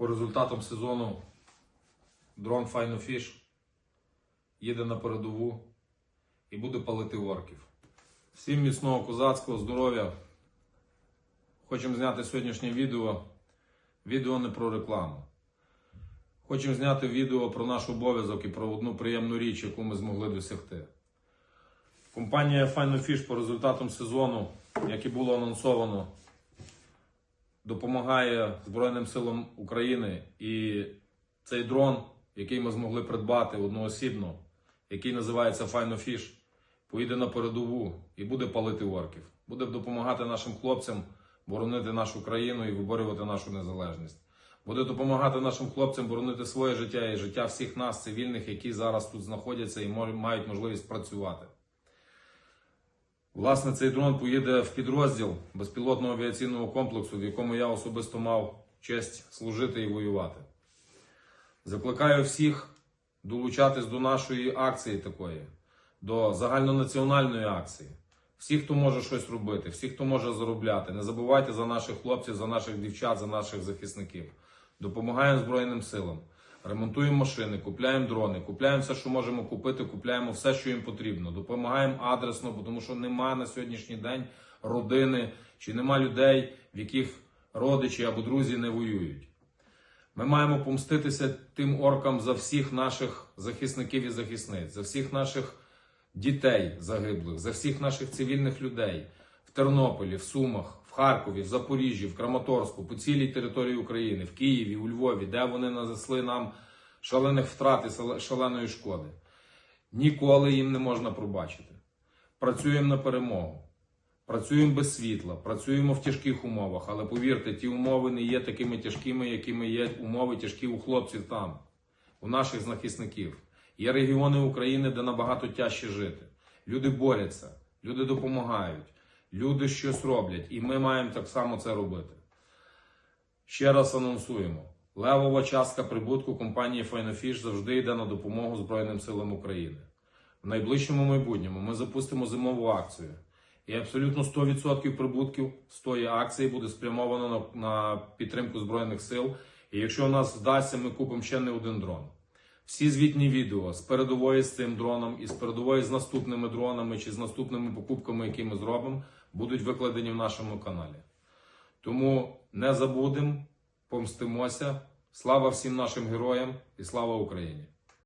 По результатам сезону дрон Fish їде на передову і буде палити орків. Всім міцного козацького здоров'я. Хочемо зняти сьогоднішнє відео. Відео не про рекламу. Хочемо зняти відео про наш обов'язок і про одну приємну річ, яку ми змогли досягти. Компанія Final Fish по результатам сезону, як і було анонсовано, допомагає Збройним силам України. І цей дрон, який ми змогли придбати одноосібно, який називається Final Fish, поїде на передову і буде палити орків. Буде допомагати нашим хлопцям боронити нашу країну і виборювати нашу незалежність. Буде допомагати нашим хлопцям боронити своє життя і життя всіх нас, цивільних, які зараз тут знаходяться і мають можливість працювати. Власне, цей дрон поїде в підрозділ безпілотного авіаційного комплексу, в якому я особисто мав честь служити і воювати. Закликаю всіх долучатись до нашої акції такої, до загальнонаціональної акції. Всі, хто може щось робити, всі, хто може заробляти, не забувайте за наших хлопців, за наших дівчат, за наших захисників. Допомагаємо Збройним силам, ремонтуємо машини, купляємо дрони, купляємо все, що можемо купити, купляємо все, що їм потрібно. Допомагаємо адресно, тому що нема на сьогоднішній день родини чи нема людей, в яких родичі або друзі не воюють. Ми маємо помститися тим оркам за всіх наших захисників і захисниць, за всіх наших дітей загиблих, за всіх наших цивільних людей в Тернополі, в Сумах, в Харкові, в Запоріжжі, в Краматорську, по цілій території України, в Києві, у Львові, де вони нанесли нам шалених втрат і шаленої шкоди. Ніколи їм не можна пробачити. Працюємо на перемогу. Працюємо без світла, працюємо в тяжких умовах, але повірте, ті умови не є такими тяжкими, якими є умови тяжкі у хлопців там, у наших захисників. Є регіони України, де набагато тяжче жити. Люди борються, люди допомагають, люди щось роблять, і ми маємо так само це робити. Ще раз анонсуємо: левова частка прибутку компанії Finefish завжди йде на допомогу Збройним силам України. В найближчому майбутньому ми запустимо зимову акцію. І абсолютно 100% прибутків з тої акції буде спрямовано на, на підтримку Збройних сил. І якщо у нас вдасться, ми купимо ще не один дрон. Всі звітні відео з передової з цим дроном і з передової з наступними дронами чи з наступними покупками, які ми зробимо, будуть викладені в нашому каналі. Тому не забудемо, помстимося. Слава всім нашим героям і слава Україні!